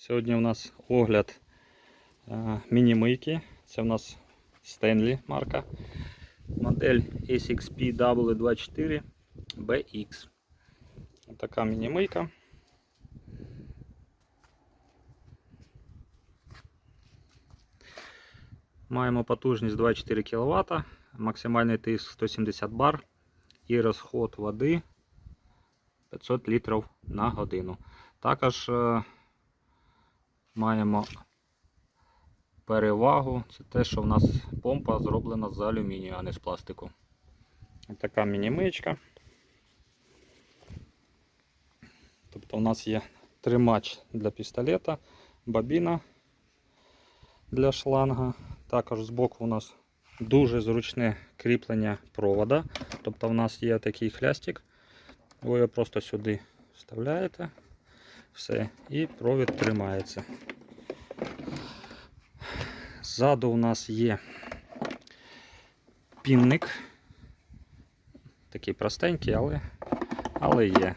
Сьогодні у нас огляд е, міні-мийки. Це у нас Stanley марка. Модель SXP-W24 BX. Така міні-мийка. Маємо потужність 24 кВт, максимальний тиск 170 бар і розход води 500 літрів на годину. Також е, маємо перевагу, це те, що в нас помпа зроблена з алюмінію, а не з пластику. Ось така міні-миєчка. Тобто у нас є тримач для пістолета, бобіна для шланга. Також збоку у нас дуже зручне кріплення провода. Тобто у нас є такий хлястик. Ви його просто сюди вставляєте. Все, і провід тримається. Ззаду у нас є пінник. Такий простенький, але, але є.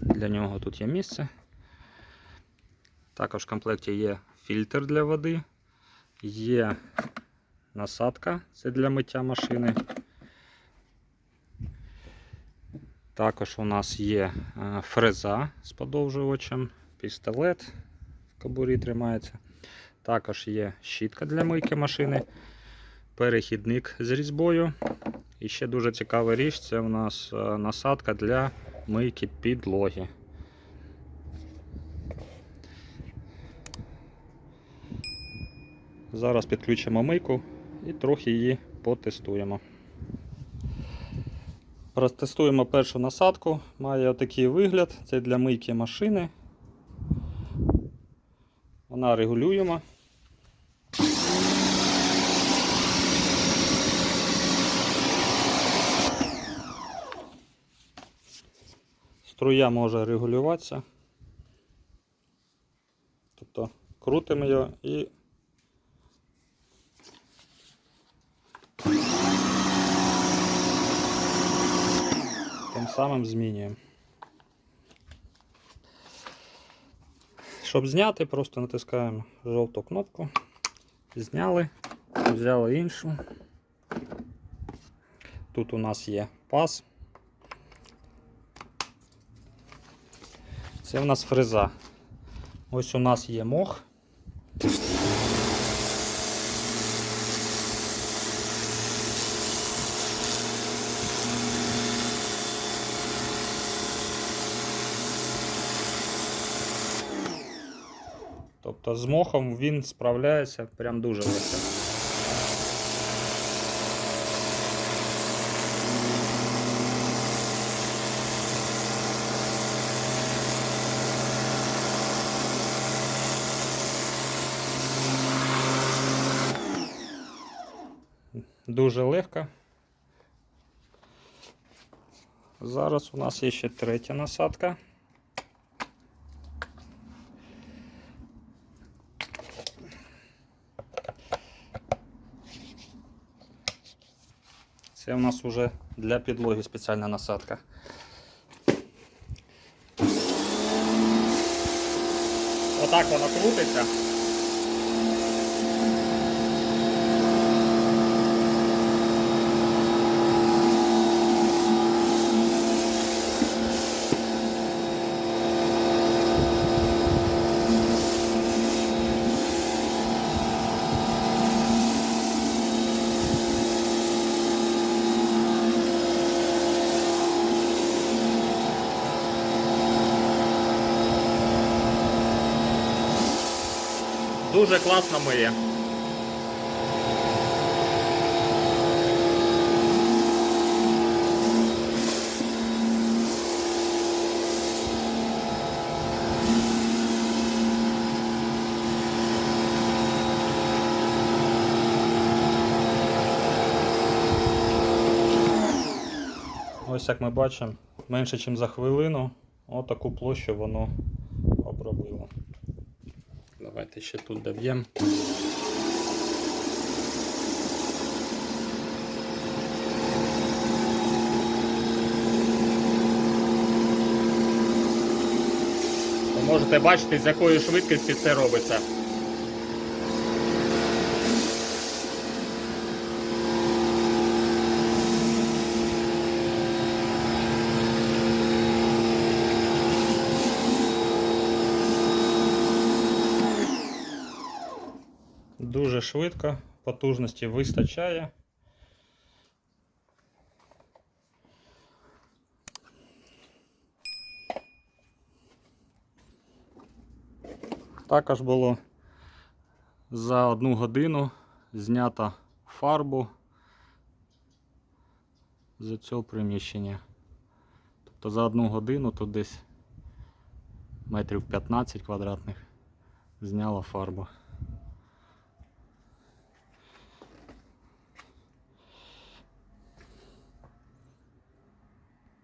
Для нього тут є місце. Також в комплекті є фільтр для води, є насадка, це для миття машини. Також у нас є е, фреза з подовжувачем, пістолет в кобурі тримається. Також є щітка для мийки машини, перехідник з різьбою. І ще дуже цікава річ це у нас е, насадка для мийки підлоги. Зараз підключимо мийку і трохи її потестуємо. Розтестуємо першу насадку. Має отакий вигляд. Це для мийки машини. Вона регулюємо. Струя може регулюватися. Тобто крутимо його і самим змінюємо. Щоб зняти, просто натискаємо жовту кнопку. Зняли, взяли іншу. Тут у нас є паз. Це у нас фреза. Ось у нас є мох. Тобто з мохом він справляється прям дуже легко. Дуже легко. Зараз у нас є ще третя насадка. Це у нас вже для підлоги спеціальна насадка. Отак вона крутиться. Дуже класно миє. Ось як ми бачимо, менше ніж за хвилину отаку площу воно. Давайте ще тут доб'ємо. Можете бачити, з якою швидкості це робиться. Дуже швидко, потужності вистачає. Також було за одну годину знято фарбу з цього приміщення. Тобто за одну годину тут десь метрів 15 квадратних зняло фарбу.